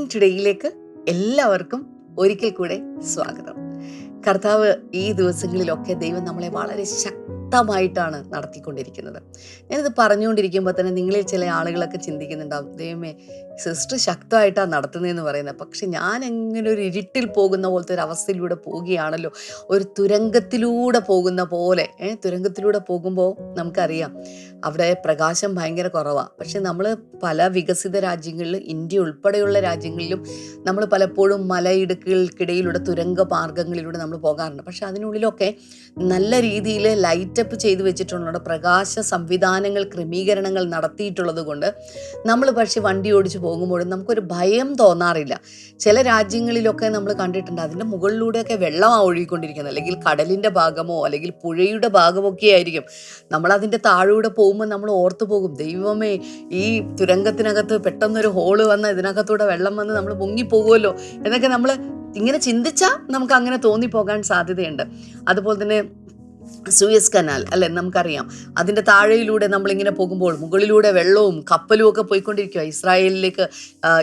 Blessing ടുഡേയിലേക്ക് എല്ലാവർക്കും ഒരിക്കൽ കൂടെ സ്വാഗതം. കർത്താവ് ഈ ദിവസങ്ങളിലൊക്കെ ദൈവം നമ്മളെ വളരെ ശക്തമായിട്ടാണ് നടത്തിക്കൊണ്ടിരിക്കുന്നത്. ഞാനിത് പറഞ്ഞുകൊണ്ടിരിക്കുമ്പോൾ തന്നെ നിങ്ങളിൽ ചില ആളുകളൊക്കെ ചിന്തിക്കുന്നുണ്ടാവും ദൈവമേ സിസ്റ്റർ ശക്തമായിട്ടാണ് നടത്തുന്നതെന്ന് പറയുന്നത് പക്ഷെ ഞാൻ എങ്ങനെ ഒരു ഇരുട്ടിൽ പോകുന്ന പോലത്തെ ഒരു അവസ്ഥയിലൂടെ പോവുകയാണല്ലോ? ഒരു തുരങ്കത്തിലൂടെ പോകുന്ന പോലെ. ഏഹ് തുരങ്കത്തിലൂടെ പോകുമ്പോൾ നമുക്കറിയാം അവിടെ പ്രകാശം ഭയങ്കര കുറവാണ് പക്ഷെ നമ്മൾ പല വികസിത രാജ്യങ്ങളിലും ഇന്ത്യ ഉൾപ്പെടെയുള്ള രാജ്യങ്ങളിലും നമ്മൾ പലപ്പോഴും മലയിടുക്കുകൾക്കിടയിലൂടെ തുരങ്ക മാർഗങ്ങളിലൂടെ നമ്മൾ പോകാറുണ്ട്. പക്ഷെ അതിനുള്ളിലൊക്കെ നല്ല രീതിയിൽ ലൈറ്റപ്പ് ചെയ്തു വെച്ചിട്ടുള്ള പ്രകാശ സംവിധാനങ്ങൾ ക്രമീകരണങ്ങൾ നടത്തിയിട്ടുള്ളത് കൊണ്ട് നമ്മൾ പക്ഷേ വണ്ടി ഓടിച്ച് പോകുമ്പോഴും നമുക്കൊരു ഭയം തോന്നാറില്ല. ചില രാജ്യങ്ങളിലൊക്കെ നമ്മൾ കണ്ടിട്ടുണ്ട് അതിന്റെ മുകളിലൂടെയൊക്കെ വെള്ളമാണ് ഒഴുകിക്കൊണ്ടിരിക്കുന്നത്. അല്ലെങ്കിൽ കടലിന്റെ ഭാഗമോ അല്ലെങ്കിൽ പുഴയുടെ ഭാഗമൊക്കെ ആയിരിക്കും. നമ്മളതിന്റെ താഴൂടെ പോകുമ്പോൾ നമ്മൾ ഓർത്തു പോകും ദൈവമേ ഈ തുരങ്കത്തിനകത്ത് പെട്ടെന്നൊരു ഹോൾ വന്ന് ഇതിനകത്തൂടെ വെള്ളം വന്ന് നമ്മൾ മുങ്ങിപ്പോകുമല്ലോ എന്നൊക്കെ നമ്മൾ ഇങ്ങനെ ചിന്തിച്ചാൽ നമുക്ക് അങ്ങനെ തോന്നിപ്പോകാൻ സാധ്യതയുണ്ട്. അതുപോലെ തന്നെ സൂയസ് കനാൽ അല്ലെ? നമുക്കറിയാം. അതിന്റെ താഴെയിലൂടെ നമ്മളിങ്ങനെ പോകുമ്പോൾ മുകളിലൂടെ വെള്ളവും കപ്പലും ഒക്കെ പോയിക്കൊണ്ടിരിക്കുക ഇസ്രായേലിലേക്ക്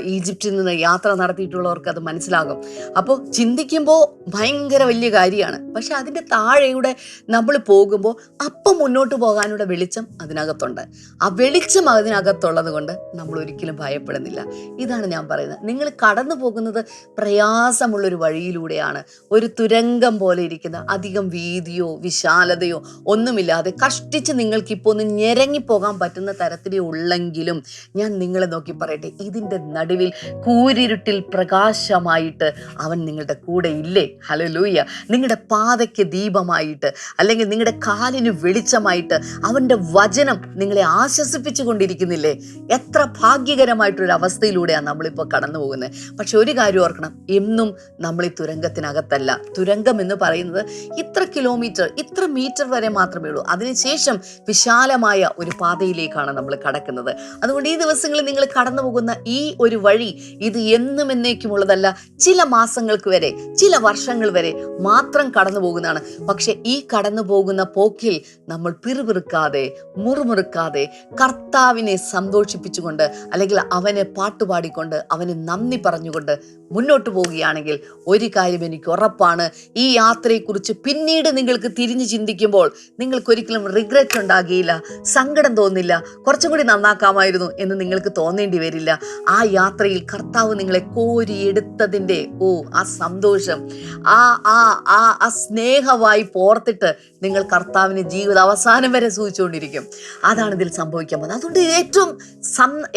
ഈജിപ്തിൽ നിന്ന് യാത്ര നടത്തിയിട്ടുള്ളവർക്ക് അത് മനസ്സിലാകും. അപ്പോൾ ചിന്തിക്കുമ്പോൾ ഭയങ്കര വലിയ കാര്യമാണ്. പക്ഷെ അതിന്റെ താഴെയൂടെ നമ്മൾ പോകുമ്പോൾ അപ്പം മുന്നോട്ട് പോകാനുള്ള വെളിച്ചം അതിനകത്തുണ്ട്. ആ വെളിച്ചം അതിനകത്തുള്ളത് കൊണ്ട് നമ്മൾ ഒരിക്കലും ഭയപ്പെടുന്നില്ല. ഇതാണ് ഞാൻ പറയുന്നത്. നിങ്ങൾ കടന്നു പോകുന്നത് പ്രയാസമുള്ളൊരു വഴിയിലൂടെയാണ്. ഒരു തുരങ്കം പോലെ ഇരിക്കുന്ന അധികം വീതിയോ വിശാലതയോ ഒന്നുമില്ലാതെ കഷ്ടിച്ച് നിങ്ങൾക്കിപ്പോൾ ഒന്ന് ഞെരങ്ങിപ്പോകാൻ പറ്റുന്ന തരത്തിലേ ഉള്ളെങ്കിലും ഞാൻ നിങ്ങളെ നോക്കി പറയട്ടെ ഇതിന്റെ നടുവിൽ കൂരിരുട്ടിൽ പ്രകാശമായിട്ട് അവൻ നിങ്ങളുടെ കൂടെ ഇല്ലേ? ഹലോ ലൂയ്യ നിങ്ങളുടെ പാതയ്ക്ക് ദീപമായിട്ട് അല്ലെങ്കിൽ നിങ്ങളുടെ കാലിന് വെളിച്ചമായിട്ട് അവന്റെ വചനം നിങ്ങളെ ആശ്വസിപ്പിച്ചു കൊണ്ടിരിക്കുന്നില്ലേ? എത്ര ഭാഗ്യകരമായിട്ടൊരു അവസ്ഥയിലൂടെയാണ് നമ്മളിപ്പോൾ കടന്നു പോകുന്നത്. പക്ഷെ ഒരു കാര്യം ഓർക്കണം എന്നും നമ്മൾ ഈ തുരങ്കത്തിനകത്തല്ല. തുരങ്കം എന്ന് പറയുന്നത് ഇത്ര കിലോമീറ്റർ ഇത്ര മീറ്റർ വരെ മാത്രമേ ഉള്ളൂ. അതിനുശേഷം വിശാലമായ ഒരു പാതയിലേക്കാണ് നമ്മൾ കടക്കുന്നത്. അതുകൊണ്ട് ഈ ദിവസങ്ങളിൽ നിങ്ങൾ കടന്നു പോകുന്ന ഈ ഒരു വഴി ഇത് എന്നും എന്നേക്കുമുള്ളതല്ല ചില മാസങ്ങൾക്ക് വരെ ചില വർഷങ്ങൾ വരെ മാത്രം കടന്നു പോകുന്നതാണ്. പക്ഷെ ഈ കടന്നു പോകുന്ന പോക്കിൽ നമ്മൾ പിറുപിറുക്കാതെ മുറുമുറുക്കാതെ കർത്താവിനെ സന്തോഷിപ്പിച്ചുകൊണ്ട് അല്ലെങ്കിൽ അവനെ പാട്ടുപാടിക്കൊണ്ട് അവന് നന്ദി പറഞ്ഞുകൊണ്ട് മുന്നോട്ട് പോവുകയാണെങ്കിൽ ഒരു കാര്യം എനിക്ക് ഉറപ്പാണ്. ഈ യാത്രയെക്കുറിച്ച് പിന്നീട് നിങ്ങൾക്ക് തിരിഞ്ഞു ചിന്തിക്കുമ്പോൾ നിങ്ങൾക്കൊരിക്കലും റിഗ്രറ്റ് ഉണ്ടാകിയില്ല സങ്കടം തോന്നില്ല കുറച്ചും കൂടി നന്നാക്കാമായിരുന്നു എന്ന് നിങ്ങൾക്ക് തോന്നേണ്ടി വരില്ല. ആ യാത്രയിൽ കർത്താവ് നിങ്ങളെ കോരിയെടുത്തതിന്റെ ഓ ആ സന്തോഷം ആ ആ ആ ആ സ്നേഹമായി പോർത്തിട്ട് നിങ്ങൾ കർത്താവിന് ജീവിത അവസാനം വരെ സൂചിച്ചുകൊണ്ടിരിക്കും. അതാണ് ഇതിൽ സംഭവിക്കാൻ പോകുന്നത്. അതുകൊണ്ട് ഏറ്റവും സം-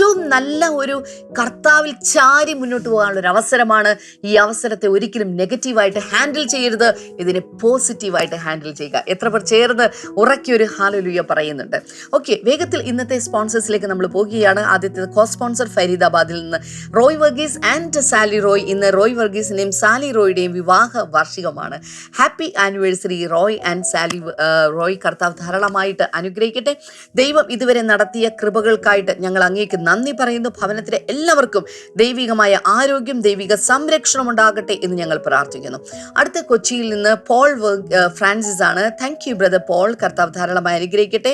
ഏറ്റവും നല്ല ഒരു കർത്താവിൽ ചാരി മുന്നോട്ട് പോകാനുള്ള ഒരു അവസരമാണ് ഈ അവസരത്തെ ഒരിക്കലും നെഗറ്റീവായിട്ട് ഹാൻഡിൽ ചെയ്യരുത്. ഇതിനെ പോസിറ്റീവായിട്ട് ഹാൻഡിൽ ചെയ്യുക. എത്ര പേർ ചേർന്ന് ഉറക്കിയൊരു ഹാലലുയ പറയുന്നുണ്ട്. ഓക്കെ വേഗത്തിൽ ഇന്നത്തെ സ്പോൺസേഴ്സിലേക്ക് നമ്മൾ പോകുകയാണ്. ആദ്യത്തെ കോ സ്പോൺസർ ഫരീദാബാദിൽ നിന്ന് റോയ് വർഗീസ് ആൻഡ് സാലി റോയ്. ഇന്ന് റോയ് വർഗീസിന്റെയും സാലി റോയുടെയും വിവാഹ വാർഷികമാണ്. Happy anniversary Roy and Sally Roy കർത്താവ് ധാരാളമായിട്ട് അനുഗ്രഹിക്കട്ടെ. ദൈവം ഇതുവരെ നടത്തിയ കൃപകൾക്കായിട്ട് ഞങ്ങൾ അങ്ങേക്ക് നന്ദി പറയുന്നു. ഭവനത്തിലെ എല്ലാവർക്കും ദൈവികമായ ആരോഗ്യം ദൈവിക സംരക്ഷണം ഉണ്ടാകട്ടെ എന്ന് ഞങ്ങൾ പ്രാർത്ഥിക്കുന്നു. അടുത്ത കൊച്ചിയിൽ നിന്ന് പോൾ ഫ്രാൻസിസ് ആണ്. Thank you brother Paul. കർത്താവ് ധാരാളമായി അനുഗ്രഹിക്കട്ടെ.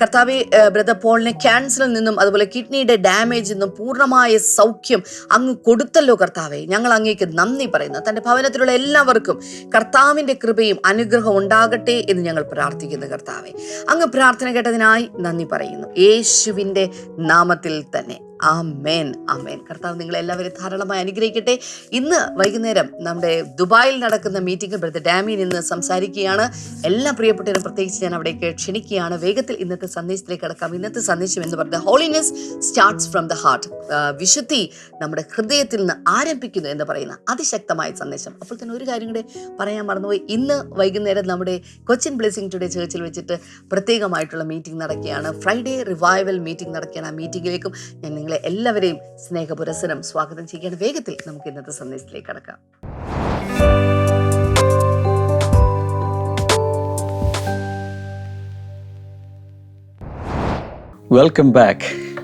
കർത്താവ് ബ്രദർ പോളിനെ ക്യാൻസറിൽ നിന്നും അതുപോലെ കിഡ്നിയുടെ ഡാമേജിൽ നിന്നും പൂർണമായ സൗഖ്യം അങ്ങ് കൊടുത്തല്ലോ കർത്താവെ. ഞങ്ങൾ അങ്ങേക്ക് നന്ദി പറയുന്നു. തന്റെ ഭവനത്തിലുള്ള എല്ലാവർക്കും കർത്താവിന്റെ കൃപയും അനുഗ്രഹം ഉണ്ടാകട്ടെ എന്ന് ഞങ്ങൾ പ്രാർത്ഥിക്കുന്നു കർത്താവെ. അങ്ങ് പ്രാർത്ഥന കേട്ടതിനായി നന്ദി പറയുന്നു. യേശുവിന്റെ നാമത്തിൽ 的那 തന്നെ ആമേൻ ആമേൻ. കർത്താവ് നിങ്ങളെ എല്ലാവരും ധാരാളമായി അനുഗ്രഹിക്കട്ടെ. ഇന്ന് വൈകുന്നേരം നമ്മുടെ ദുബായിൽ നടക്കുന്ന മീറ്റിംഗ് ബ്രദർ ഡാമിൽ നിന്ന് സംസാരിക്കുകയാണ്. എല്ലാ പ്രിയപ്പെട്ടവരും പ്രത്യേകിച്ച് ഞാൻ അവിടേക്ക് ക്ഷണിക്കുകയാണ്. വേഗത്തിൽ ഇന്നത്തെ സന്ദേശത്തിലേക്ക് കടക്കാം. ഇന്നത്തെ സന്ദേശം എന്ന് പറഞ്ഞത് holiness starts from the heart വിശുദ്ധി നമ്മുടെ ഹൃദയത്തിൽ നിന്ന് ആരംഭിക്കുന്നു എന്ന് പറയുന്ന അതിശക്തമായ സന്ദേശം. അപ്പോൾ തന്നെ ഒരു കാര്യം കൂടെ പറയാൻ മറന്നുപോയി. ഇന്ന് വൈകുന്നേരം നമ്മുടെ കൊച്ചിൻ ബ്ലെസിംഗ് ടുഡേ ചേർച്ചിൽ വെച്ചിട്ട് പ്രത്യേകമായിട്ടുള്ള മീറ്റിംഗ് നടക്കുകയാണ്. ഫ്രൈഡേ റിവൈവൽ മീറ്റിംഗ് നടക്കുകയാണ്. ആ മീറ്റിംഗിലേക്കും ഞാൻ നിങ്ങളെ എല്ലാവരെയും സ്നേഹപുരസരം സ്വാഗതം ചെയ്യുകയാണ്. വേഗത്തിൽ നമുക്ക് ഇന്നത്തെ സന്ദേശത്തിലേക്ക് കടക്കാം. വെൽക്കം ബാക്ക്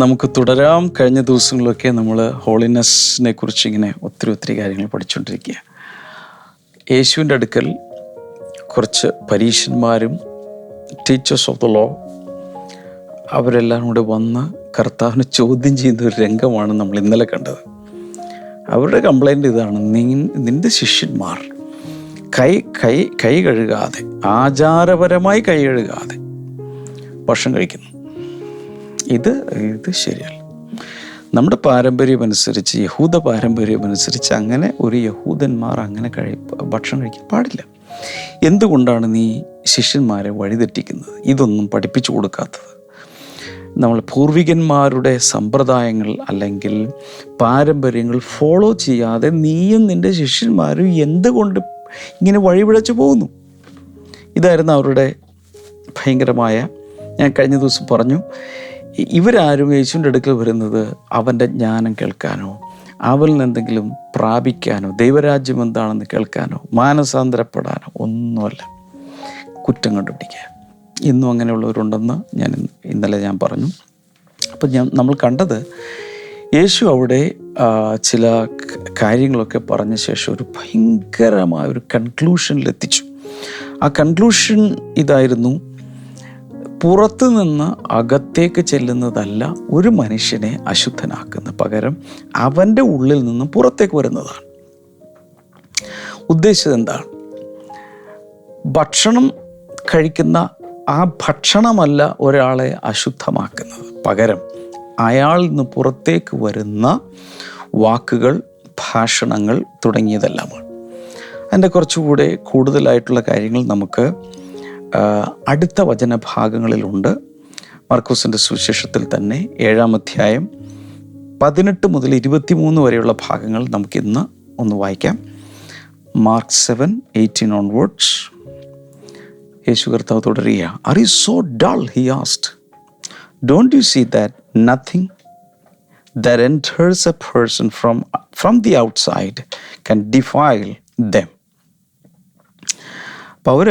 നമുക്ക് തുടരാം. കഴിഞ്ഞ ദിവസങ്ങളിലൊക്കെ നമ്മൾ ഹോളിനെസ്സിനെ കുറിച്ച് ഇങ്ങനെ ഒത്തിരി ഒത്തിരി കാര്യങ്ങൾ പഠിച്ചുകൊണ്ടിരിക്കുക യേശുവിന്റെ അടുക്കൽ കുറച്ച് പരീക്ഷന്മാരും ടീച്ചേഴ്സ് ഓഫ് ദ ലോ അവരെല്ലാം കൂടെ വന്ന് കർത്താവിനെ ചോദ്യം ചെയ്യുന്ന ഒരു രംഗമാണ് നമ്മൾ ഇന്നലെ കണ്ടത്. അവരുടെ കംപ്ലൈന്റ് ഇതാണ് നീ നിന്റെ ശിഷ്യന്മാർ കൈ കൈ കൈ കഴുകാതെ ആചാരപരമായി കൈ കഴുകാതെ ഭക്ഷണം കഴിക്കുന്നു. ഇത് ഇത് ശരിയല്ല. നമ്മുടെ പാരമ്പര്യമനുസരിച്ച് യഹൂദ പാരമ്പര്യമനുസരിച്ച് അങ്ങനെ ഒരു യഹൂദന്മാർ അങ്ങനെ കഴി ഭക്ഷണം കഴിക്കാൻ പാടില്ല. എന്തുകൊണ്ടാണ് നീ ശിഷ്യന്മാരെ വഴിതെറ്റിക്കുന്നത്? ഇതൊന്നും പഠിപ്പിച്ചു കൊടുക്കാത്തത്. നമ്മൾ പൂർവികന്മാരുടെ സമ്പ്രദായങ്ങൾ അല്ലെങ്കിൽ പാരമ്പര്യങ്ങൾ ഫോളോ ചെയ്യാതെ നീയും നിന്റെ ശിഷ്യന്മാരും എന്തുകൊണ്ട് ഇങ്ങനെ വഴിപിഴച്ചു പോകുന്നു? ഇതായിരുന്നു അവരുടെ ഭയങ്കരമായ ഞാൻ കഴിഞ്ഞ ദിവസം പറഞ്ഞു ഇവരാരും യേശുവിന്റെ അടുക്കൽ വരുന്നത് അവന്റെ ജ്ഞാനം കേൾക്കാനോ അവൽ എന്തെങ്കിലും പ്രാപിക്കാനോ ദൈവരാജ്യം എന്താണെന്ന് കേൾക്കാനോ മാനസാന്തരപ്പെടാനോ ഒന്നുമല്ല. കുറ്റം കണ്ടുപിടിക്കുക. ഇന്നും അങ്ങനെയുള്ളവരുണ്ടെന്ന് ഞാൻ ഇന്നലെ ഞാൻ പറഞ്ഞു. അപ്പം ഞാൻ നമ്മൾ കണ്ടത് യേശു അവിടെ ചില കാര്യങ്ങളൊക്കെ പറഞ്ഞ ശേഷം ഒരു ഭയങ്കരമായ ഒരു കൺക്ലൂഷനിലെത്തിച്ചു ആ കൺക്ലൂഷൻ ഇതായിരുന്നു പുറത്തു നിന്ന് അകത്തേക്ക് ചെല്ലുന്നതല്ല ഒരു മനുഷ്യനെ അശുദ്ധനാക്കുന്ന പകരം അവന്റെ ഉള്ളിൽ നിന്നും പുറത്തേക്ക് വരുന്നതാണ്. ഉദ്ദേശിച്ചത് എന്താണ്? ഭക്ഷണം കഴിക്കുന്ന ആ ഭക്ഷണമല്ല ഒരാളെ അശുദ്ധമാക്കുന്നത്. പകരം അയാളിൽ നിന്ന് പുറത്തേക്ക് വരുന്ന വാക്കുകൾ ഭാഷണങ്ങൾ തുടങ്ങിയതെല്ലാമാണ്. അതിന്റെ കുറച്ചുകൂടെ കൂടുതലായിട്ടുള്ള കാര്യങ്ങൾ നമുക്ക് അടുത്ത വചന ഭാഗങ്ങളിലുണ്ട് മർക്കൂസിന്റെ സുവിശേഷത്തിൽ തന്നെ ഏഴാം അധ്യായം പതിനെട്ട് മുതൽ ഇരുപത്തിമൂന്ന് വരെയുള്ള ഭാഗങ്ങൾ നമുക്കിന്ന് ഒന്ന് വായിക്കാം. മാർക്ക് സെവൻ എയ്റ്റീൻ ഓൺവേർഡ്സ് യേശു കർത്താവ് തുടരുക are you so dull he asked don't you see that nothing that enters a person from from the outside can defile them അപ്പോൾ അവർ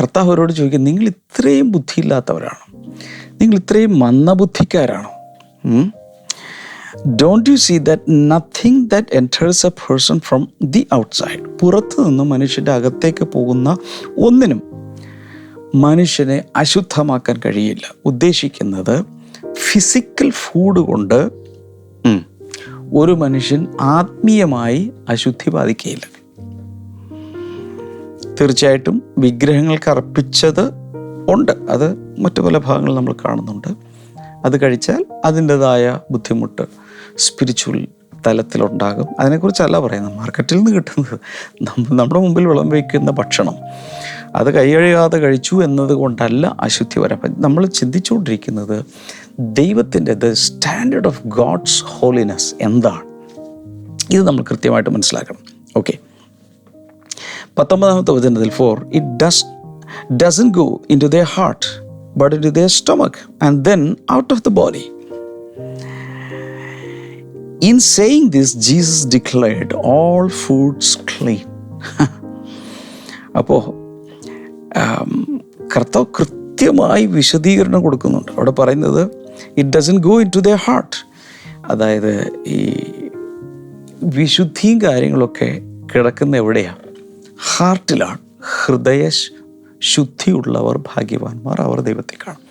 കർത്താവ് അവരോട് ചോദിക്കും നിങ്ങൾ ഇത്രയും ബുദ്ധിയില്ലാത്തവരാണോ? നിങ്ങൾ ഇത്രയും മന്ദബുദ്ധിക്കാരാണോ? Don't you see that nothing that enters a person from the outside പുറത്തു നിന്ന് മനുഷ്യന്റെ അകത്തേക്ക് പോകുന്ന ഒന്നിനും മനുഷ്യനെ അശുദ്ധമാക്കാൻ കഴിയില്ല. ഉദ്ദേശിക്കുന്നത് ഫിസിക്കൽ ഫുഡ് കൊണ്ട് ഒരു മനുഷ്യൻ ആത്മീയമായി അശുദ്ധി ബാധിക്കുകയില്ല. തീർച്ചയായിട്ടും വിഗ്രഹങ്ങൾക്ക് അർപ്പിച്ചത് ഉണ്ട്. അത് മറ്റു പല ഭാഗങ്ങളിൽ നമ്മൾ കാണുന്നുണ്ട്. അത് കഴിച്ചാൽ അതിന്റെതായ ബുദ്ധിമുട്ട് സ്പിരിച്വൽ തലത്തിലുണ്ടാകും. അതിനെക്കുറിച്ചല്ല പറയുന്നത്. മാർക്കറ്റിൽ നിന്ന് കിട്ടുന്നത്. നമ്മുടെ മുമ്പിൽ വിളം വയ്ക്കുന്ന ഭക്ഷണം. അത് കൈകഴുകാതെ കഴിച്ചു എന്നതുകൊണ്ടല്ല അശുദ്ധി വരാൻ നമ്മൾ ചിന്തിച്ചുകൊണ്ടിരിക്കുന്നത് ദൈവത്തിന്റെ the standard of God's holiness എന്താണ്? ഇത് നമ്മൾ കൃത്യമായിട്ട് മനസ്സിലാക്കണം. ഓക്കെ പത്തൊമ്പതാമത്തെ വചനത്തിൽ for it does doesn't go into the heart but into the stomach and then out of the body in saying this Jesus declared all foods clean അപ്പോൾ കർത്താവ് കൃത്യമായി വിശദീകരണം കൊടുക്കുന്നുണ്ട്. അവിടെ പറയുന്നത് it doesn't go into the heart അതായത് ഈ വിശുദ്ധിയും കാര്യങ്ങളൊക്കെ കിടക്കുന്ന എവിടെയാണ് ഹാർട്ടിലാണ് ഹൃദയ ശുദ്ധിയുള്ളവർ ഭാഗ്യവാന്മാർ അവർ ദൈവത്തെ കാണും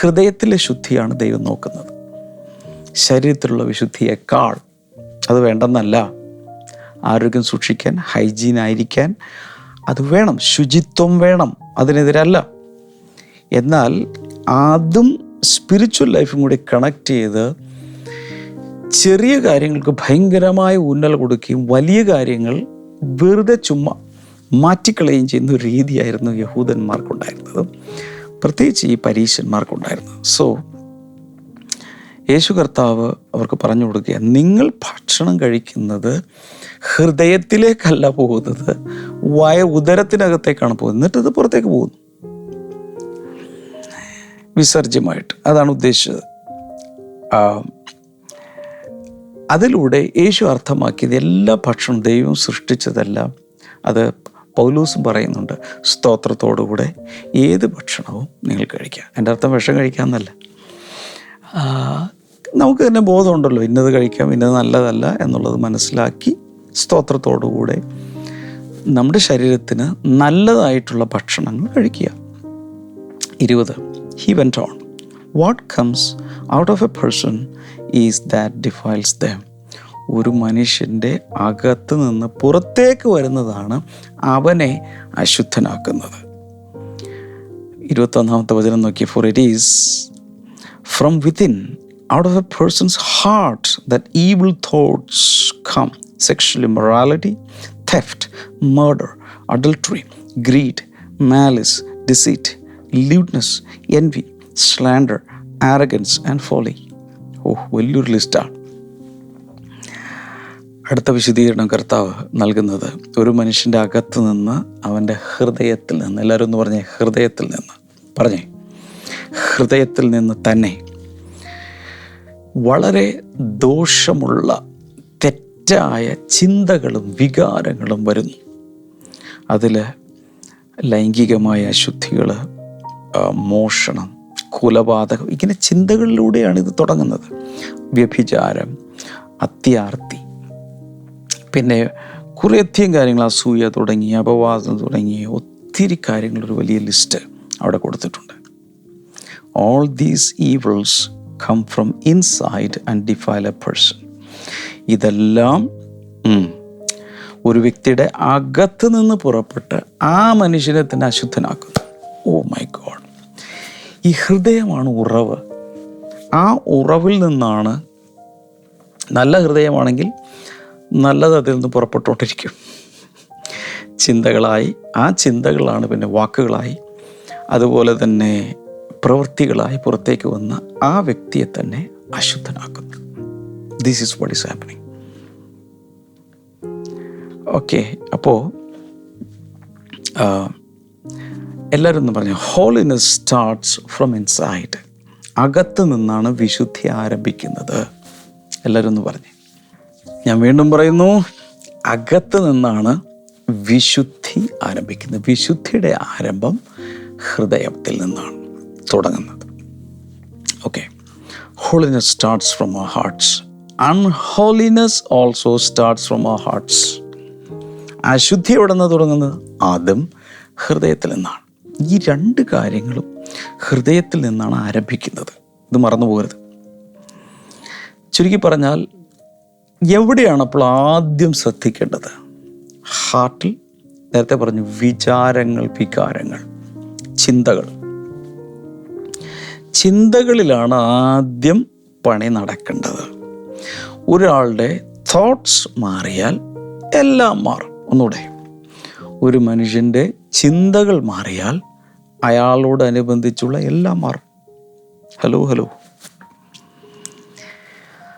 ഹൃദയത്തിലെ ശുദ്ധിയാണ് ദൈവം നോക്കുന്നത്. ശരീരത്തിലുള്ള വിശുദ്ധിയേക്കാൾ അത് വേണ്ടെന്നല്ല. ആരോഗ്യം സൂക്ഷിക്കാൻ ഹൈജീൻ ആയിരിക്കാൻ അത് വേണം. ശുചിത്വം വേണം. അതിനെതിരല്ല. എന്നാൽ അതും സ്പിരിച്വൽ ലൈഫും കൂടി കണക്ട് ചെയ്ത് ചെറിയ കാര്യങ്ങൾക്ക് ഭയങ്കരമായ ഊന്നൽ കൊടുക്കുകയും വലിയ കാര്യങ്ങൾ വെറുതെ ചുമ്മാ മാറ്റിക്കളയുകയും ചെയ്യുന്ന ഒരു രീതിയായിരുന്നു യഹൂദന്മാർക്കുണ്ടായിരുന്നത്. പ്രത്യേകിച്ച് ഈ പരീശന്മാർക്കുണ്ടായിരുന്നത്. സോ യേശു കർത്താവ് അവർക്ക് പറഞ്ഞു കൊടുക്കുക നിങ്ങൾ ഭക്ഷണം കഴിക്കുന്നത് ഹൃദയത്തിലേക്കല്ല പോകുന്നത് വയ ഉദരത്തിനകത്തേക്കാണ് പോകുന്നത്. എന്നിട്ട് ഇത് പുറത്തേക്ക് പോകുന്നു. വിസർജ്യമായിട്ട്. അതാണ് ഉദ്ദേശിച്ചത്. അതിലൂടെ യേശു അർത്ഥമാക്കിയത് എല്ലാ ഭക്ഷണം ദൈവം സൃഷ്ടിച്ചതെല്ലാം അത് പൗലൂസും പറയുന്നുണ്ട് സ്തോത്രത്തോടുകൂടെ ഏത് ഭക്ഷണവും നിങ്ങൾ കഴിക്കുക. എന്റെ അർത്ഥം വിഷം കഴിക്കാമെന്നല്ല നമുക്ക് തന്നെ ബോധമുണ്ടല്ലോ ഇന്നത് കഴിക്കാം ഇന്നത് നല്ലതല്ല എന്നുള്ളത് മനസ്സിലാക്കി സ്തോത്രത്തോടുകൂടെ നമ്മുടെ ശരീരത്തിന് നല്ലതായിട്ടുള്ള ഭക്ഷണങ്ങൾ കഴിക്കുക. ഇരുപത് he went on what comes out of a person is that defiles them ഒരു മനുഷ്യന്റെ അകത്ത് നിന്ന് പുറത്തേക്ക് വരുന്നതാണ് അവനെ അശുദ്ധനാക്കുന്നത്. ഇരുപത്തൊന്നാമത്തെ വചനം നോക്കി for it is from within out of a person's heart that evil thoughts come sexual immorality theft murder adultery greed malice deceit lewdness envy slander arrogance and folly ഓ വലിയൊരു ലിസ്റ്റാണ് അടുത്ത വിശദീകരണം കർത്താവ് നൽകുന്നത് ഒരു മനുഷ്യന്റെ അകത്ത് നിന്ന് അവന്റെ ഹൃദയത്തിൽ നിന്ന് എല്ലാവരും ഒന്ന് പറഞ്ഞേ ഹൃദയത്തിൽ നിന്ന്. പറഞ്ഞേ ഹൃദയത്തിൽ നിന്ന് തന്നെ വളരെ ദോഷമുള്ള തെറ്റായ ചിന്തകളും വികാരങ്ങളും വരുന്നു. അതിൽ ലൈംഗികമായ അശുദ്ധികൾ മോഷണം കുലപാതകം ഇങ്ങനെ ചിന്തകളിലൂടെയാണ് ഇത് തുടങ്ങുന്നത്. വ്യഭിചാരം അത്യാർത്തി പിന്നെ കുറേയധികം കാര്യങ്ങൾ അസൂയ തുടങ്ങി അപവാദം തുടങ്ങി ഒത്തിരി കാര്യങ്ങളൊരു വലിയ ലിസ്റ്റ് അവിടെ കൊടുത്തിട്ടുണ്ട്. All these evils come from inside and defile a person ഇതെല്ലാം ഒരു വ്യക്തിയുടെ അകത്ത് നിന്ന് പുറപ്പെട്ട് ആ മനുഷ്യനെ തന്നെ അശുദ്ധനാക്കുന്നു. Oh my God. ഈ ഹൃദയമാണ് ഉറവ്. ആ ഉറവിൽ നിന്നാണ് നല്ല ഹൃദയമാണെങ്കിൽ നല്ലത് അതിൽ നിന്ന് പുറപ്പെട്ടുകൊണ്ടിരിക്കും. ചിന്തകളായി ആ ചിന്തകളാണ് പിന്നെ വാക്കുകളായി. അതുപോലെ തന്നെ പ്രവൃത്തികളായി പുറത്തേക്ക് വന്ന ആ വ്യക്തിയെ തന്നെ അശുദ്ധനാക്കുന്നു. This is what is happening okay അപ്പോൾ എല്ലാവരും ഒന്ന് പറഞ്ഞു ഹോളിനെസ് സ്റ്റാർട്ട്സ് ഫ്രം ഇൻസൈഡ് അകത്ത് നിന്നാണ് വിശുദ്ധി ആരംഭിക്കുന്നത്. എല്ലാവരും ഒന്ന് പറഞ്ഞു. ഞാൻ വീണ്ടും പറയുന്നു അകത്ത് നിന്നാണ് വിശുദ്ധി ആരംഭിക്കുന്നത്. വിശുദ്ധിയുടെ ആരംഭം ഹൃദയത്തിൽ നിന്നാണ്. തുടങ്ങുന്നത്. Okay holiness starts from our hearts unholiness also starts from our hearts അശുദ്ധി എവിടെ നിന്ന് തുടങ്ങുന്നത്? അതും ഹൃദയത്തിൽ നിന്നാണ്. ഈ രണ്ട് കാര്യങ്ങളും ഹൃദയത്തിൽ നിന്നാണ് ആരംഭിക്കുന്നത്. ഇത് മറന്നു പോകരുത്. ചുരുക്കി പറഞ്ഞാൽ എവിടെയാണ് അപ്പോൾ ആദ്യം ശ്രദ്ധിക്കേണ്ടത്? ഹാർട്ടിൽ നേരത്തെ പറഞ്ഞു വിചാരങ്ങൾ വികാരങ്ങൾ ചിന്തകൾ. ചിന്തകളിലാണ് ആദ്യം പണി നടക്കേണ്ടത്. ഒരാളുടെ തോട്ട്സ് മാറിയാൽ എല്ലാം മാറും. ഒന്നുകൂടെ. ഒരു മനുഷ്യന്റെ ചിന്തകൾ മാറിയാൽ അയാളോടനുബന്ധിച്ചുള്ള എല്ലാം മാറും. Hello hello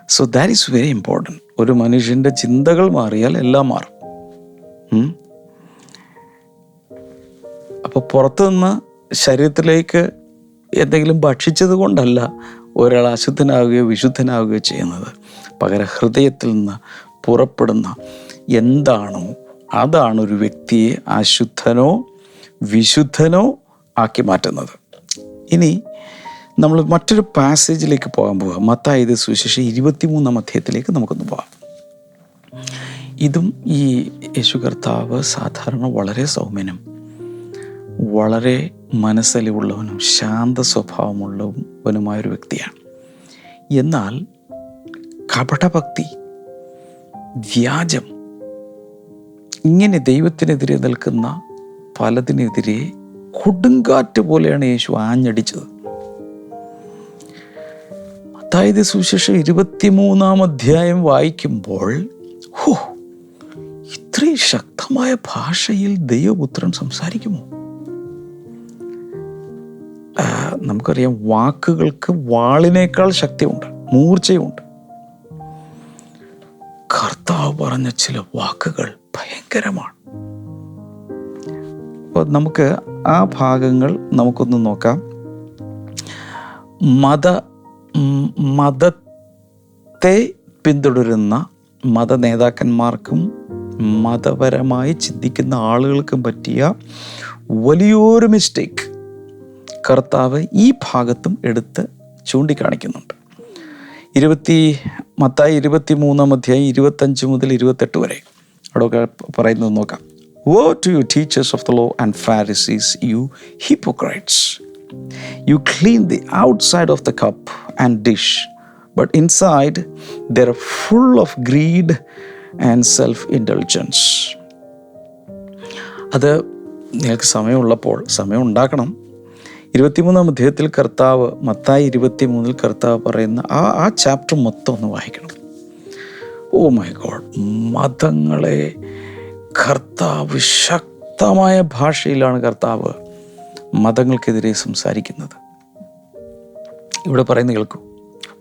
so that is very important ഒരു മനുഷ്യന്റെ ചിന്തകൾ മാറിയാൽ എല്ലാം മാറും. അപ്പോൾ പുറത്തുനിന്ന് ശരീരത്തിലേക്ക് എന്തെങ്കിലും ഭക്ഷിച്ചത് കൊണ്ടല്ല ഒരാൾ അശുദ്ധനാവുകയോ വിശുദ്ധനാവുകയോ ചെയ്യുന്നത്. പകരം ഹൃദയത്തിൽ നിന്ന് പുറപ്പെടുന്ന എന്താണോ അതാണ് ഒരു വ്യക്തിയെ അശുദ്ധനോ വിശുദ്ധനോ ആക്കി മാറ്റുന്നത്. ഇനി നമ്മൾ മറ്റൊരു പാസേജിലേക്ക് പോകാൻ പോവുക. മത്തായത് സുവിശേഷം ഇരുപത്തിമൂന്നാം അധ്യായത്തിലേക്ക് നമുക്കൊന്ന് പോകാം. ഇതും ഈ യേശു കർത്താവ് സാധാരണ വളരെ സൗമ്യനും വളരെ മനസ്സലിവുള്ളവനും ശാന്ത സ്വഭാവമുള്ളവനുമായൊരു വ്യക്തിയാണ്. എന്നാൽ കപടഭക്തി വ്യാജം ഇങ്ങനെ ദൈവത്തിനെതിരെ നിൽക്കുന്ന പലതിനെതിരെ കൊടുങ്കാറ്റ് പോലെയാണ് യേശു ആഞ്ഞടിച്ചത്. അതായത് സുവിശേഷം ഇരുപത്തിമൂന്നാം അധ്യായം വായിക്കുമ്പോൾ ഹോ ഇത്രയും ശക്തമായ ഭാഷയിൽ ദൈവപുത്രൻ സംസാരിക്കുമോ? നമുക്കറിയാം വാക്കുകൾക്ക് വാളിനേക്കാൾ ശക്തിയുണ്ട് മൂർച്ചയുണ്ട്. കർത്താവ് പറഞ്ഞ ചില വാക്കുകൾ ഭയങ്കരമാണ്. അപ്പോൾ നമുക്ക് ആ ഭാഗങ്ങൾ നമുക്കൊന്ന് നോക്കാം. മത മതത്തെ പിന്തുടരുന്ന മത നേതാക്കന്മാർക്കും മതപരമായി ചിന്തിക്കുന്ന ആളുകൾക്കും പറ്റിയ വലിയൊരു മിസ്റ്റേക്ക് കർത്താവ് ഈ ഭാഗത്തും എടുത്ത് ചൂണ്ടിക്കാണിക്കുന്നുണ്ട്. ഇരുപത്തി മത്തായി ഇരുപത്തി മൂന്നാം അധ്യായം ഇരുപത്തഞ്ച് മുതൽ ഇരുപത്തെട്ട് വരെ. അവിടെയൊക്കെ പറയുന്നത് നോക്കാം. Woe to you teachers of the law and Pharisees you hypocrites You clean the outside of the cup and dish but inside they're full of greed and self intelligence അത് നിങ്ങൾക്ക് സമയമുള്ളപ്പോൾ സമയം ഉണ്ടാക്കണം. ഇരുപത്തിമൂന്നാം അധ്യായത്തിൽ കർത്താവ് മത്തായി ഇരുപത്തി മൂന്നിൽ കർത്താവ് പറയുന്ന ആ ആ ചാപ്റ്റർ മൊത്തം ഒന്ന് വായിക്കണം. ഓ മൈ ഗോഡ് മതങ്ങളെ കർത്താവ് ശക്തമായ ഭാഷയിലാണ് കർത്താവ് മതങ്ങൾക്കെതിരെ സംസാരിക്കുന്നത്. ഇവിടെ പറയുന്ന കേൾക്കൂ.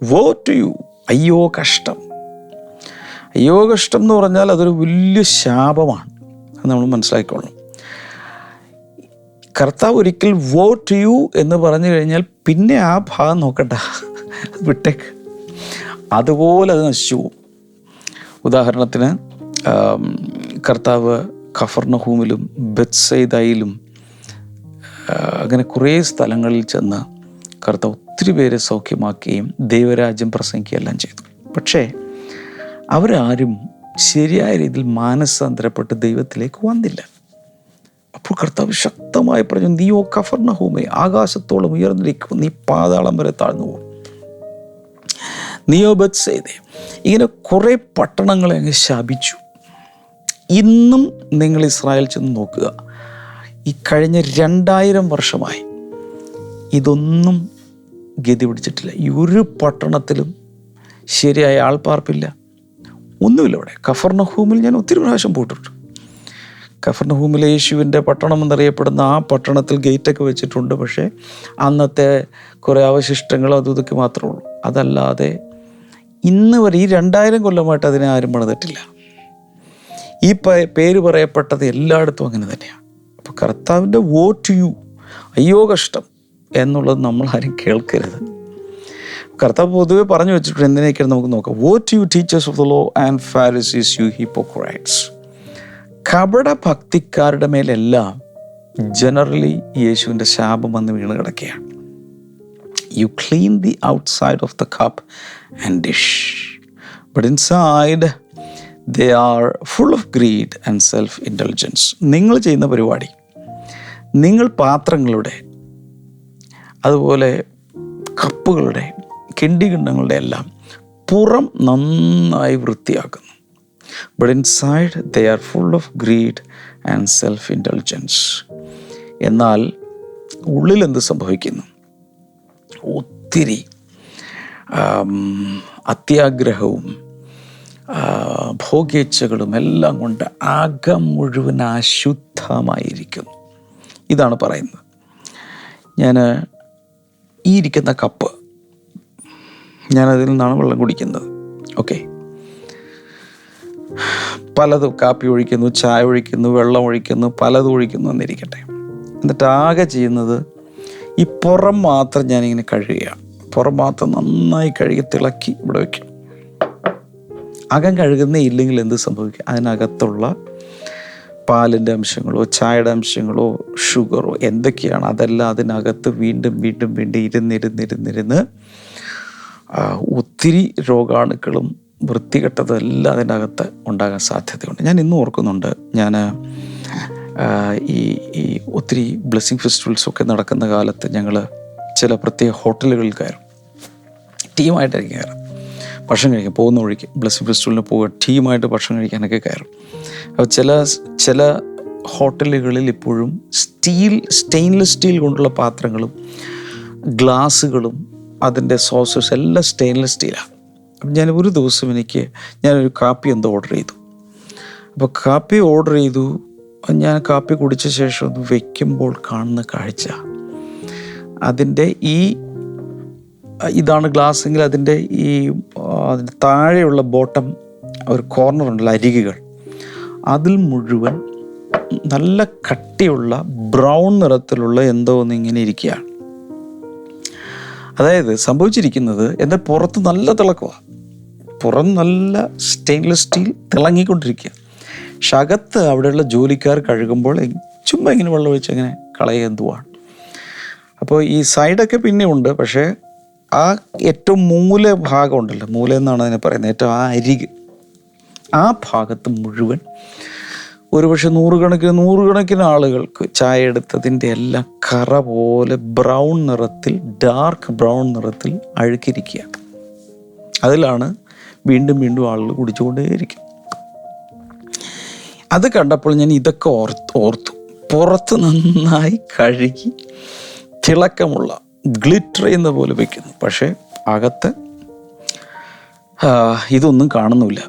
വോ ടു യു അയ്യോ കഷ്ടം. അയ്യോ കഷ്ടം എന്ന് പറഞ്ഞാൽ അതൊരു വലിയ ശാപമാണ്. അത് നമ്മൾ മനസ്സിലാക്കിക്കൊള്ളണം കർത്താവ് ഒരിക്കൽ വോട്ട് യു എന്ന് പറഞ്ഞു കഴിഞ്ഞാൽ പിന്നെ ആ ഭാഗം നോക്കണ്ട. വിട്ടേക്ക്. അതുപോലെ അത് നശിച്ചു പോകും ഉദാഹരണത്തിന് കർത്താവ് ഖഫർണഹൂമിലും ബത്സൈദയിലും അങ്ങനെ കുറേ സ്ഥലങ്ങളിൽ ചെന്ന് കർത്താവ് ഒത്തിരി പേരെ സൗഖ്യമാക്കുകയും ദൈവരാജ്യം പ്രസംഗിക്കുകയെല്ലാം ചെയ്തു. പക്ഷേ അവരാരും ശരിയായ രീതിയിൽ മാനസാന്തരപ്പെട്ട് ദൈവത്തിലേക്ക് വന്നില്ല. അപ്പോൾ കർത്താവ് ശക്തമായി പറഞ്ഞു നീയോ കഫർണഹൂമേ ആകാശത്തോളം ഉയർന്നിരിക്കും നീ പാതാളം വരെ താഴ്ന്നു പോകും. നീയോ ബത്സേദേ ഇങ്ങനെ കുറേ പട്ടണങ്ങളെ അങ്ങ് ശാപിച്ചു. ഇന്നും നിങ്ങൾ ഇസ്രായേൽ ചെന്ന് നോക്കുക. ഈ കഴിഞ്ഞ രണ്ടായിരം വർഷമായി ഇതൊന്നും ഗതി പിടിച്ചിട്ടില്ല. ഈ ഒരു പട്ടണത്തിലും ശരിയായ ആൾപ്പാർപ്പില്ല. ഒന്നുമില്ല ഇവിടെ കഫർണഹൂമിൽ ഞാൻ ഒത്തിരി പ്രാവശ്യം പോയിട്ടുണ്ട്. കഫർണഹൂമിലെ യേശുവിന്റെ പട്ടണം എന്നറിയപ്പെടുന്ന ആ പട്ടണത്തിൽ ഗേറ്റൊക്കെ വെച്ചിട്ടുണ്ട്. പക്ഷേ അന്നത്തെ കുറേ അവശിഷ്ടങ്ങളും അതും ഇതൊക്കെ മാത്രമേ ഉള്ളൂ. അതല്ലാതെ ഇന്ന് വരെ ഈ രണ്ടായിരം കൊല്ലമായിട്ട് അതിനെ ആരും പണിതിട്ടില്ല ഈ പേര് പറയപ്പെട്ടത് എല്ലായിടത്തും അങ്ങനെ തന്നെയാണ് അപ്പോൾ കർത്താവിന്റെ വോട്ട് യു അയ്യോ കഷ്ടം എന്നുള്ളത് നമ്മൾ ആരും കേൾക്കരുത്. കർത്താവ് പൊതുവെ പറഞ്ഞു വെച്ചിട്ടുണ്ട് എന്തിനൊക്കെയാണ് നമുക്ക് നോക്കാം. Woe you teachers of the law and Pharisees you hypocrites കപട ഭക്തിക്കാരുടെ മേലെല്ലാം ജനറലി യേശുവിന്റെ ശാപം വന്ന് വീണ് കിടക്കുകയാണ്. You clean the outside of the cup and dish but inside they are full of greed and self intelligence നിങ്ങൾ ചെയ്യുന്ന പരിപാടി നിങ്ങൾ പാത്രങ്ങളുടെ അതുപോലെ കപ്പുകളുടെ കിണ്ടികിണ്ണങ്ങളുടെ എല്ലാം പുറം നന്നായി വൃത്തിയാക്കുന്നു. But inside they are full of greed and self intelligence എന്നാൽ ഉള്ളിൽ എന്ത് സംഭവിക്കുന്നു? ഒത്തിരി അത്യാഗ്രഹവും ഭോഗേച്ഛകളും എല്ലാം കൊണ്ട് അകം മുഴുവൻ അശുദ്ധമായിരിക്കുന്നു. ഇതാണ് പറയുന്നത്. ഞാൻ ഈ ഇരിക്കുന്ന കപ്പ് ഞാനതിൽ നിന്നാണ് വെള്ളം കുടിക്കുന്നത്. ഓക്കെ പലതും കാപ്പി ഒഴിക്കുന്നു ചായ ഒഴിക്കുന്നു വെള്ളം ഒഴിക്കുന്നു പലതും ഒഴിക്കുന്നു എന്നിരിക്കട്ടെ. എന്നിട്ട് ആകെ ചെയ്യുന്നത് ഈ പുറം മാത്രം ഞാനിങ്ങനെ കഴുകുക പുറം മാത്രം നന്നായി കഴുകി തിളക്കി ഇവിടെ വയ്ക്കും അകം കഴുകുന്നേ ഇല്ലെങ്കിൽ എന്ത് സംഭവിക്കും? അതിനകത്തുള്ള പാലിന്റെ അംശങ്ങളോ ചായയുടെ അംശങ്ങളോ ഷുഗറോ എന്തൊക്കെയാണ്? അതെല്ലാം അതിനകത്ത് വീണ്ടും വീണ്ടും വീണ്ടും ഇരുന്നിരുന്നിരുന്നിരുന്ന് ഒത്തിരി രോഗാണുക്കളും വൃത്തികെട്ടതെല്ലാം അതിന്റെ അകത്ത് ഉണ്ടാകാൻ സാധ്യതയുണ്ട്. ഞാൻ ഇന്നും ഓർക്കുന്നുണ്ട് ഞാൻ ഈ ഈ ഒത്തിരി ബ്ലെസ്സിങ് ഫെസ്റ്റിവൽസൊക്കെ നടക്കുന്ന കാലത്ത് ഞങ്ങൾ ചില പ്രത്യേക ഹോട്ടലുകളിൽ കയറും. ടീമായിട്ടായിരിക്കും കയറും. ഭക്ഷണം കഴിക്കാൻ പോകുന്ന വഴിക്ക് ബ്ലെസ്സിങ് ഫെസ്റ്റിവലിന് പോവുക ടീമായിട്ട് ഭക്ഷണം കഴിക്കാനൊക്കെ കയറും. അപ്പോൾ ചില ചില ഹോട്ടലുകളിൽ ഇപ്പോഴും സ്റ്റീൽ സ്റ്റെയിൻലെസ് സ്റ്റീൽ കൊണ്ടുള്ള പാത്രങ്ങളും ഗ്ലാസ്സുകളും അതിന്റെ സോസസ് എല്ലാം സ്റ്റെയിൻലെസ് സ്റ്റീലാണ്. അപ്പം ഞാൻ ഒരു ദിവസം എനിക്ക് ഞാനൊരു കാപ്പി എന്തോ ഓർഡർ ചെയ്തു. അപ്പോൾ കാപ്പി ഓർഡർ ചെയ്തു. ഞാൻ കാപ്പി കുടിച്ച ശേഷം ഒന്ന് വെക്കുമ്പോൾ കാണുന്ന കാഴ്ച. അതിന്റെ ഈ ഇതാണ് ഗ്ലാസ്സെങ്കിൽ അതിന്റെ ഈ അതിന്റെ താഴെയുള്ള ബോട്ടം ഒരു കോർണർ ഉണ്ടല്ലോ അരികുകൾ. അതിൽ മുഴുവൻ നല്ല കട്ടിയുള്ള ബ്രൗൺ നിറത്തിലുള്ള എന്തോ ഒന്ന് ഇങ്ങനെ ഇരിക്കുകയാണ്. അതായത് സംഭവിച്ചിരിക്കുന്നത് എന്റെ പുറത്ത് നല്ല തിളക്കമാണ് പുറം നല്ല സ്റ്റെയിൻലെസ് സ്റ്റീൽ തിളങ്ങിക്കൊണ്ടിരിക്കുക. പക്ഷെ അകത്ത് അവിടെയുള്ള ജോലിക്കാർ കഴുകുമ്പോൾ ചുമ്മാ ഇങ്ങനെ വെള്ളം ഒഴിച്ച് അങ്ങനെ കളയുക എന്തുവാണ്. അപ്പോൾ ഈ സൈഡൊക്കെ പിന്നെ ഉണ്ട് പക്ഷേ ആ ഏറ്റവും മൂല ഭാഗം ഉണ്ടല്ലോ മൂല എന്നാണ് അതിനെ പറയുന്നത് ഏറ്റവും ആ അരിക്. ആ ഭാഗത്ത് മുഴുവൻ ഒരുപക്ഷെ നൂറുകണക്കിന് നൂറുകണക്കിന് ആളുകൾക്ക് ചായ എടുത്തതിന്റെ എല്ലാം കറ പോലെ ബ്രൗൺ നിറത്തിൽ ഡാർക്ക് ബ്രൗൺ നിറത്തിൽ അഴുക്കിരിക്കുക. അതിലാണ് വീണ്ടും വീണ്ടും ആളുകൾ കുടിച്ചുകൊണ്ടേയിരിക്കും. അത് കണ്ടപ്പോൾ ഞാൻ ഇതൊക്കെ ഓർത്ത് ഓർത്തു. പുറത്ത് നന്നായി കഴുകി തിളക്കമുള്ള ഗ്ലിറ്റർ ചെയ്യുന്ന പോലെ വയ്ക്കുന്നു പക്ഷേ അകത്ത് ഇതൊന്നും കാണുന്നില്ല.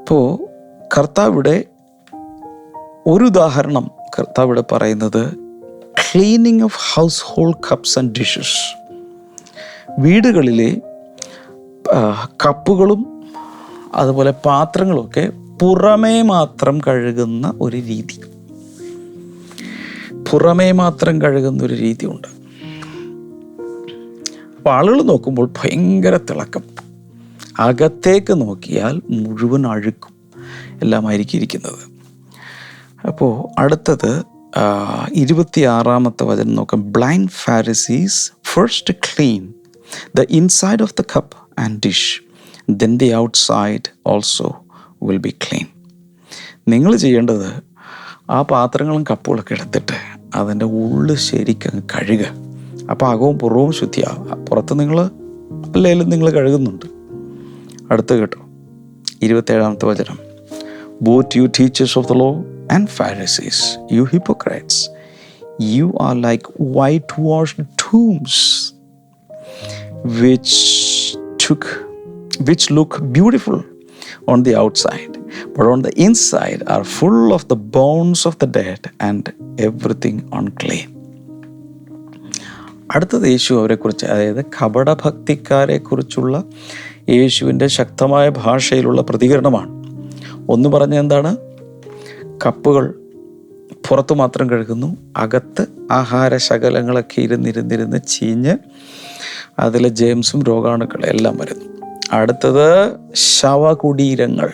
ഇപ്പോൾ കർത്താവിടെ ഒരു ഉദാഹരണം കർത്താവിടെ പറയുന്നത് cleaning of household cups and dishes. വീടുകളിലെ കപ്പുകളും അതുപോലെ പാത്രങ്ങളൊക്കെ പുറമേ മാത്രം കഴുകുന്ന ഒരു രീതി. പുറമേ മാത്രം കഴുകുന്ന ഒരു രീതിയുണ്ട് അപ്പോൾ ആളുകൾ നോക്കുമ്പോൾ ഭയങ്കര തിളക്കം. അകത്തേക്ക് നോക്കിയാൽ മുഴുവൻ അഴുക്കും എല്ലാമായിരിക്കും ഇരിക്കുന്നത് അപ്പോൾ അടുത്തത് ഇരുപത്തിയാറാമത്തെ വചനം നോക്കാം. Blind Pharisees first clean the inside of the cup and dish then the outside also will be clean നിങ്ങൾ ചെയ്യേണ്ടത് ആ പാത്രങ്ങളും കപ്പുകളൊക്കെ എടുത്തിട്ട് അതിന്റെ ഉള്ളിൽ ശരിക്കങ്ങ് കഴുകുക. അപ്പോൾ അകവും പുറവും ശുദ്ധിയാവുക. പുറത്ത് നിങ്ങൾ അല്ലെങ്കിലും നിങ്ങൾ കഴുകുന്നുണ്ട്. അടുത്ത് കേട്ടോ. ഇരുപത്തേഴാമത്തെ വചനം. Both you teachers of the law and Pharisees you hypocrites you are like whitewashed tombs which took which look beautiful on the outside but on the inside are full of the bones of the dead and everything unclean. അടുത്തത് യേശു അവരെക്കുറിച്ച് അതായത് കപടഭക്തിക്കാരെ കുറിച്ചുള്ള യേശുവിന്റെ ശക്തമായ ഭാഷയിലുള്ള പ്രതികരണമാണ്. ഒന്ന് പറഞ്ഞ എന്താണ്? കപ്പുകൾ പുറത്ത് മാത്രം കഴുകുന്നു അകത്ത് ആഹാര ശകലങ്ങളൊക്കെ ഇരുന്നിരുന്നിരുന്ന് ചീഞ്ഞ് അതിലെ ജെയിംസും രോഗാണുക്കളും എല്ലാം വരുന്നു. അടുത്തത് ശവകുടീരങ്ങൾ.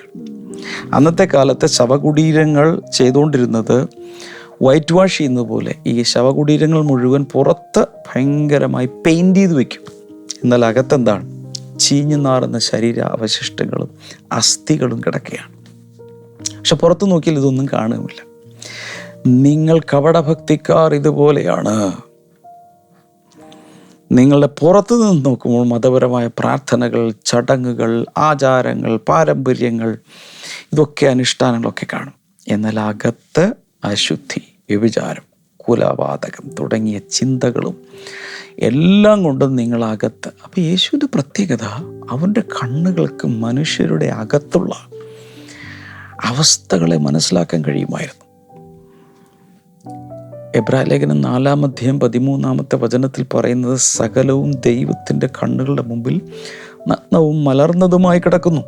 അന്നത്തെ കാലത്തെ ശവകുടീരങ്ങൾ ചെയ്തുകൊണ്ടിരുന്നത് വൈറ്റ് വാഷ് ചെയ്യുന്ന പോലെ ഈ ശവകുടീരങ്ങൾ മുഴുവൻ പുറത്ത് ഭയങ്കരമായി പെയിന്റ് ചെയ്ത് വെക്കും. എന്നാൽ അകത്തെന്താണ്? ചീഞ്ഞു നാറുന്ന ശരീര അവശിഷ്ടങ്ങളും അസ്ഥികളും കിടക്കുകയാണ്. പക്ഷെ പുറത്ത് നോക്കിയാൽ ഇതൊന്നും കാണുകയില്ല നിങ്ങൾ കപടഭക്തിക്കാർ ഇതുപോലെയാണ്. നിങ്ങളുടെ പുറത്തു നിന്ന് നോക്കുമ്പോൾ മതപരമായ പ്രാർത്ഥനകൾ ചടങ്ങുകൾ ആചാരങ്ങൾ പാരമ്പര്യങ്ങൾ ഇതൊക്കെ അനുഷ്ഠാനങ്ങളൊക്കെ കാണും. എന്നാൽ അകത്ത് അശുദ്ധി വ്യഭിചാരം കുലപാതകം തുടങ്ങിയ ചിന്തകളും എല്ലാം കൊണ്ടും നിങ്ങളകത്ത് അപ്പോൾ യേശുവിന്റെ പ്രത്യേകത അവന്റെ കണ്ണുകൾക്ക് മനുഷ്യരുടെ അകത്തുള്ള അവസ്ഥകളെ മനസ്സിലാക്കാൻ കഴിയുമായിരുന്നു. എബ്രാ ലേഖനം നാലാം അധ്യായം പതിമൂന്നാമത്തെ വചനത്തിൽ പറയുന്നത് സകലവും ദൈവത്തിന്റെ കണ്ണുകളുടെ മുമ്പിൽ നഗ്നവും മലർന്നതുമായി കിടക്കുന്നു.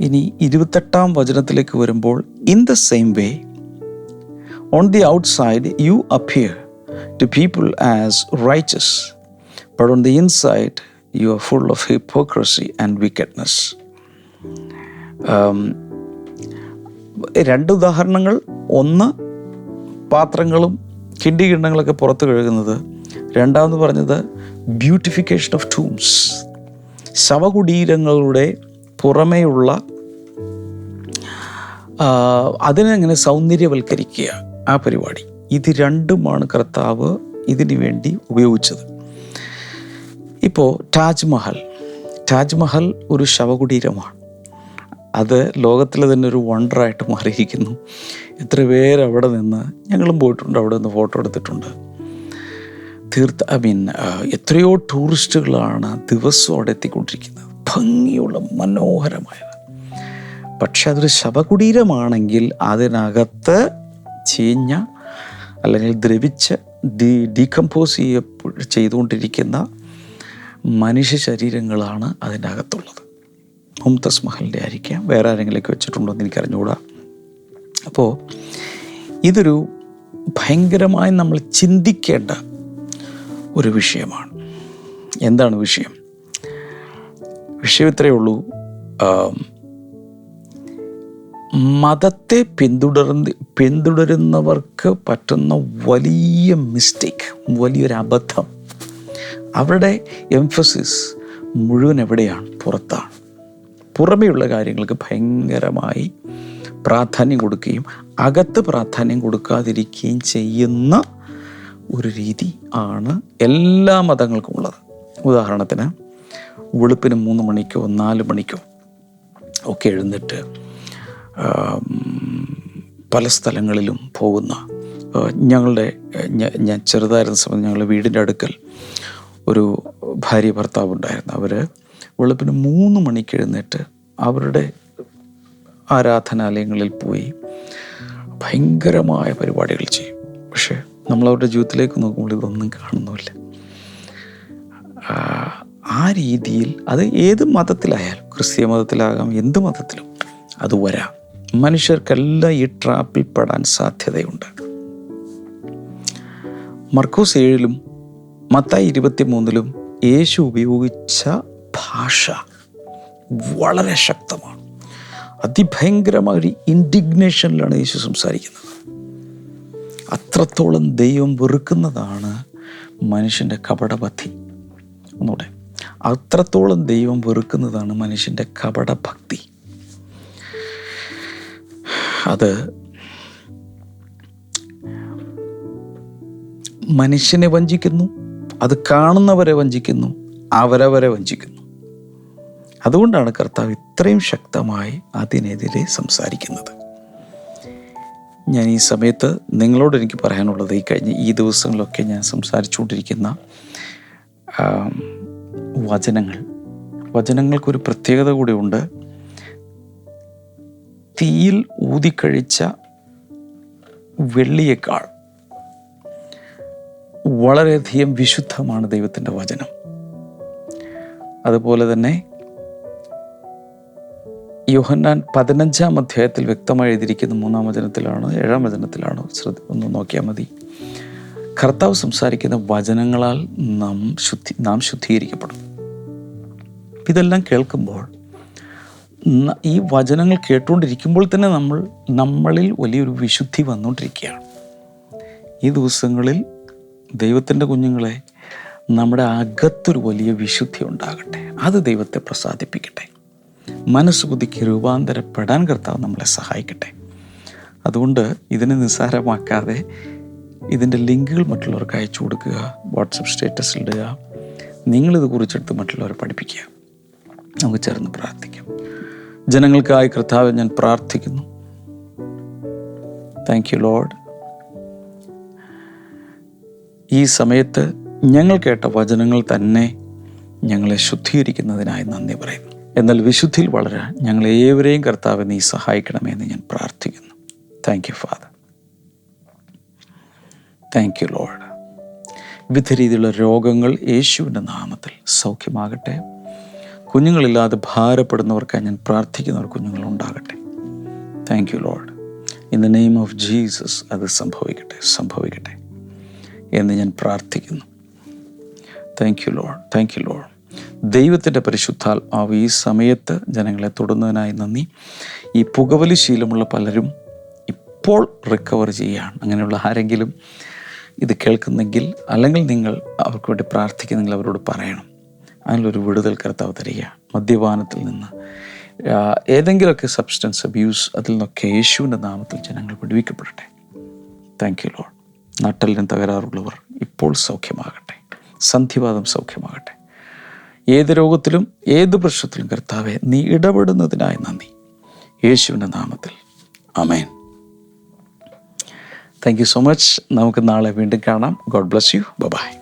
ഇനി ഇരുപത്തെട്ടാം വചനത്തിലേക്ക് വരുമ്പോൾ in the same way on the outside you appear to people as righteous but on the inside you are full of hypocrisy and wickedness രണ്ട് ഉദാഹരണങ്ങൾ. ഒന്ന് പാത്രങ്ങളും കിണ്ടി കിണ്ണങ്ങളൊക്കെ പുറത്ത് കഴുകുന്നത്. രണ്ടാമെന്ന് പറഞ്ഞത് ബ്യൂട്ടിഫിക്കേഷൻ ഓഫ് ടൂംസ് ശവകുടീരങ്ങളുടെ പുറമേയുള്ള അതിനെങ്ങനെ സൗന്ദര്യവൽക്കരിക്കുക. ആ പരിപാടി. ഇത് രണ്ടുമാണ് കർത്താവ് ഇതിനു വേണ്ടി ഉപയോഗിച്ചത്. ഇപ്പോൾ താജ്മഹൽ. താജ്മഹൽ ഒരു ശവകുടീരമാണ്. അത് ലോകത്തിലെ തന്നെ ഒരു വണ്ടറായിട്ട് മാറിയിരിക്കുന്നു. എത്ര പേര് അവിടെ നിന്ന് ഞങ്ങളും പോയിട്ടുണ്ട് അവിടെ നിന്ന് ഫോട്ടോ എടുത്തിട്ടുണ്ട്. തീർത്ത ഐ മീൻ എത്രയോ ടൂറിസ്റ്റുകളാണ് ദിവസവും അവിടെ എത്തിക്കൊണ്ടിരിക്കുന്നത്. ഭംഗിയുള്ള മനോഹരമായത്. പക്ഷെ അതൊരു ശവകുടീരമാണെങ്കിൽ അതിനകത്ത് ചീഞ്ഞ അല്ലെങ്കിൽ ദ്രവിച്ച് ഡി ഡീകമ്പോസ് ചെയ്യ ചെയ്തുകൊണ്ടിരിക്കുന്ന മനുഷ്യ ശരീരങ്ങളാണ് അതിന്റെ അകത്തുള്ളത് മുംതസ് മഹലിന്റെ ആയിരിക്കാം. വേറെ ആരെങ്കിലുമൊക്കെ വെച്ചിട്ടുണ്ടോ എന്ന് എനിക്കറിഞ്ഞുകൂടാ. അപ്പോൾ ഇതൊരു ഭയങ്കരമായി നമ്മൾ ചിന്തിക്കേണ്ട ഒരു വിഷയമാണ്. എന്താണ് വിഷയം? വിഷയം ഇത്രയേ ഉള്ളൂ. മതത്തെ പിന്തുടർന്ന് പിന്തുടരുന്നവർക്ക് പറ്റുന്ന വലിയ മിസ്റ്റേക്ക് വലിയൊരു അബദ്ധം. അവരുടെ എംഫസിസ് മുഴുവൻ എവിടെയാണ്? പുറത്താണ്. പുറമെയുള്ള കാര്യങ്ങൾക്ക് ഭയങ്കരമായി പ്രാധാന്യം കൊടുക്കുകയും അകത്ത് പ്രാധാന്യം കൊടുക്കാതിരിക്കുകയും ചെയ്യുന്ന ഒരു രീതി ആണ് എല്ലാ മതങ്ങൾക്കും ഉള്ളത്. ഉദാഹരണത്തിന് വെളുപ്പിന് മൂന്ന് മണിക്കോ നാല് മണിക്കോ ഒക്കെ എഴുന്നിട്ട് പല സ്ഥലങ്ങളിലും പോകുന്ന ഞങ്ങളുടെ ഞാൻ ചെറുതായിരുന്ന സമയത്ത് ഞങ്ങളുടെ വീടിന്റെ അടുക്കൽ ഒരു ഭാര്യ ഭർത്താവ് ഉണ്ടായിരുന്നു അവർ വെളുപ്പിന് മൂന്ന് മണിക്ക് എഴുന്നേറ്റ് അവരുടെ ആരാധനാലയങ്ങളിൽ പോയി ഭയങ്കരമായ പരിപാടികൾ ചെയ്യും. പക്ഷേ നമ്മൾ അവരുടെ ജീവിതത്തിലേക്ക് നോക്കുമ്പോൾ ഇതൊന്നും കാണുന്നുമില്ല. ആ, രീതിയിൽ അത് ഏത് മതത്തിലായാലും ക്രിസ്തീയ മതത്തിലാകാം എന്ത് മതത്തിലും അത് വരാം. മനുഷ്യർക്കെല്ലാം ഈ ട്രാപ്പിൽ പെടാൻ സാധ്യതയുണ്ട്. മർക്കോസ് ഏഴിലും മത്തായി ഇരുപത്തി മൂന്നിലും യേശു ഉപയോഗിച്ച ഭാഷ വളരെ ശക്തമാണ്. അതിഭയങ്കരമായ ഒരു ഇൻഡിഗ്നേഷനിലാണ് യേശു സംസാരിക്കുന്നത്. അത്രത്തോളം ദൈവം വെറുക്കുന്നതാണ് മനുഷ്യന്റെ കപടബദ്ധി. ഒന്നുകൂടെ. അത്രത്തോളം ദൈവം വെറുക്കുന്നതാണ് മനുഷ്യന്റെ കപടഭക്തി. അത് മനുഷ്യനെ വഞ്ചിക്കുന്നു അത് കാണുന്നവരെ വഞ്ചിക്കുന്നു അവരവരെ വഞ്ചിക്കുന്നു. അതുകൊണ്ടാണ് കർത്താവ് ഇത്രയും ശക്തമായി അതിനെതിരെ സംസാരിക്കുന്നത്. ഞാൻ ഈ സമയത്ത് നിങ്ങളോട് എനിക്ക് പറയാനുള്ളത് ഈ കഴിഞ്ഞ ഈ ദിവസങ്ങളിലൊക്കെ ഞാൻ സംസാരിച്ചുകൊണ്ടിരിക്കുന്ന വചനങ്ങൾ. വചനങ്ങൾക്കൊരു പ്രത്യേകത കൂടിയുണ്ട്. തീയിൽ ഊതിക്കഴിച്ച വെള്ളിയേക്കാൾ വളരെയധികം വിശുദ്ധമാണ് ദൈവത്തിന്റെ വചനം. അതുപോലെ തന്നെ യോഹന്നാൻ പതിനഞ്ചാം അധ്യായത്തിൽ വ്യക്തമായി എഴുതിയിരിക്കുന്ന മൂന്നാം വചനത്തിലാണ് ഏഴാം വചനത്തിലാണോ. ശ്രദ്ധ ഒന്ന് നോക്കിയാൽ മതി. കർത്താവ് സംസാരിക്കുന്ന വചനങ്ങളാൽ നാം ശുദ്ധി നാം ശുദ്ധീകരിക്കപ്പെടും. ഇതെല്ലാം കേൾക്കുമ്പോൾ ഈ വചനങ്ങൾ കേട്ടുകൊണ്ടിരിക്കുമ്പോൾ തന്നെ നമ്മൾ നമ്മളിൽ വലിയൊരു വിശുദ്ധി വന്നുകൊണ്ടിരിക്കുകയാണ്. ഈ ദിവസങ്ങളിൽ ദൈവത്തിന്റെ കുഞ്ഞുങ്ങളെ നമ്മുടെ അകത്തൊരു വലിയ വിശുദ്ധി ഉണ്ടാകട്ടെ. അത് ദൈവത്തെ പ്രസാദിപ്പിക്കട്ടെ. മനസ്സ് പുതുക്കി രൂപാന്തരപ്പെടാൻ കർത്താവ് നമ്മളെ സഹായിക്കട്ടെ. അതുകൊണ്ട് ഇതിനെ നിസ്സാരമാക്കാതെ ഇതിന്റെ ലിങ്കുകൾ മറ്റുള്ളവർക്ക് അയച്ചു കൊടുക്കുക വാട്സപ്പ് സ്റ്റേറ്റസ് ഇടുക നിങ്ങളിത് കുറിച്ചെടുത്ത് മറ്റുള്ളവരെ പഠിപ്പിക്കുക. നമുക്ക് ചേർന്ന് പ്രാർത്ഥിക്കാം. ജനങ്ങൾക്കായി കർത്താവ് ഞാൻ പ്രാർത്ഥിക്കുന്നു. താങ്ക് യു ലോഡ് ഈ സമയത്ത് ഞങ്ങൾ കേട്ട വചനങ്ങൾ തന്നെ ഞങ്ങളെ ശുദ്ധീകരിക്കുന്നതിനായി നന്ദി പറയുന്നു. എന്നാൽ വിശുദ്ധിയിൽ വളരാൻ ഞങ്ങൾ ഏവരെയും കർത്താവ് നീ സഹായിക്കണമെന്ന് ഞാൻ പ്രാർത്ഥിക്കുന്നു. Thank you father thank you lord വിവിധ രീതിയിലുള്ള രോഗങ്ങൾ യേശുവിന്റെ നാമത്തിൽ സൗഖ്യമാകട്ടെ. കുഞ്ഞുങ്ങളില്ലാതെ ഭാരപ്പെടുന്നവർക്കായി ഞാൻ പ്രാർത്ഥിക്കുന്നവർ കുഞ്ഞുങ്ങളുണ്ടാകട്ടെ thank you lord in the name of Jesus അത് സംഭവിക്കട്ടെ സംഭവിക്കട്ടെ എന്ന് ഞാൻ പ്രാർത്ഥിക്കുന്നു. Thank you lord thank you lord ദൈവത്തിന്റെ പരിശുദ്ധാത്മാവ് ഈ സമയത്ത് ജനങ്ങളെ തൊടുന്നതിനായി നന്ദി. ഈ പുകവലി ശീലമുള്ള പലരും ഇപ്പോൾ റിക്കവർ ചെയ്യുകയാണ്. അങ്ങനെയുള്ള ആരെങ്കിലും ഇത് കേൾക്കുന്നെങ്കിൽ അല്ലെങ്കിൽ നിങ്ങൾ അവർക്ക് വേണ്ടി പ്രാർത്ഥിക്കുന്നെങ്കിൽ അവരോട് പറയണം. അതിനുള്ളൊരു വിടുതൽ കർത്താവ് തരിക മദ്യപാനത്തിൽ നിന്ന് ഏതെങ്കിലുമൊക്കെ സബ്സ്റ്റൻസ് അബ്യൂസ് അതിൽ നിന്നൊക്കെ യേശുവിന്റെ നാമത്തിൽ ജനങ്ങൾ വിടുവിക്കപ്പെടട്ടെ. താങ്ക് യു ലോഡ് നട്ടലിന് തകരാറുള്ളവർ ഇപ്പോൾ സൗഖ്യമാകട്ടെ. സന്ധിവാദം സൗഖ്യമാകട്ടെ. ഏത് രോഗത്തിലും ഏത് പ്രശ്നത്തിലും കർത്താവെ നീ ഇടപെടുന്നതിനായി നന്ദി. യേശുവിന്റെ നാമത്തിൽ. Amen thank you so much നമുക്ക് നാളെ വീണ്ടും കാണാം. God bless you by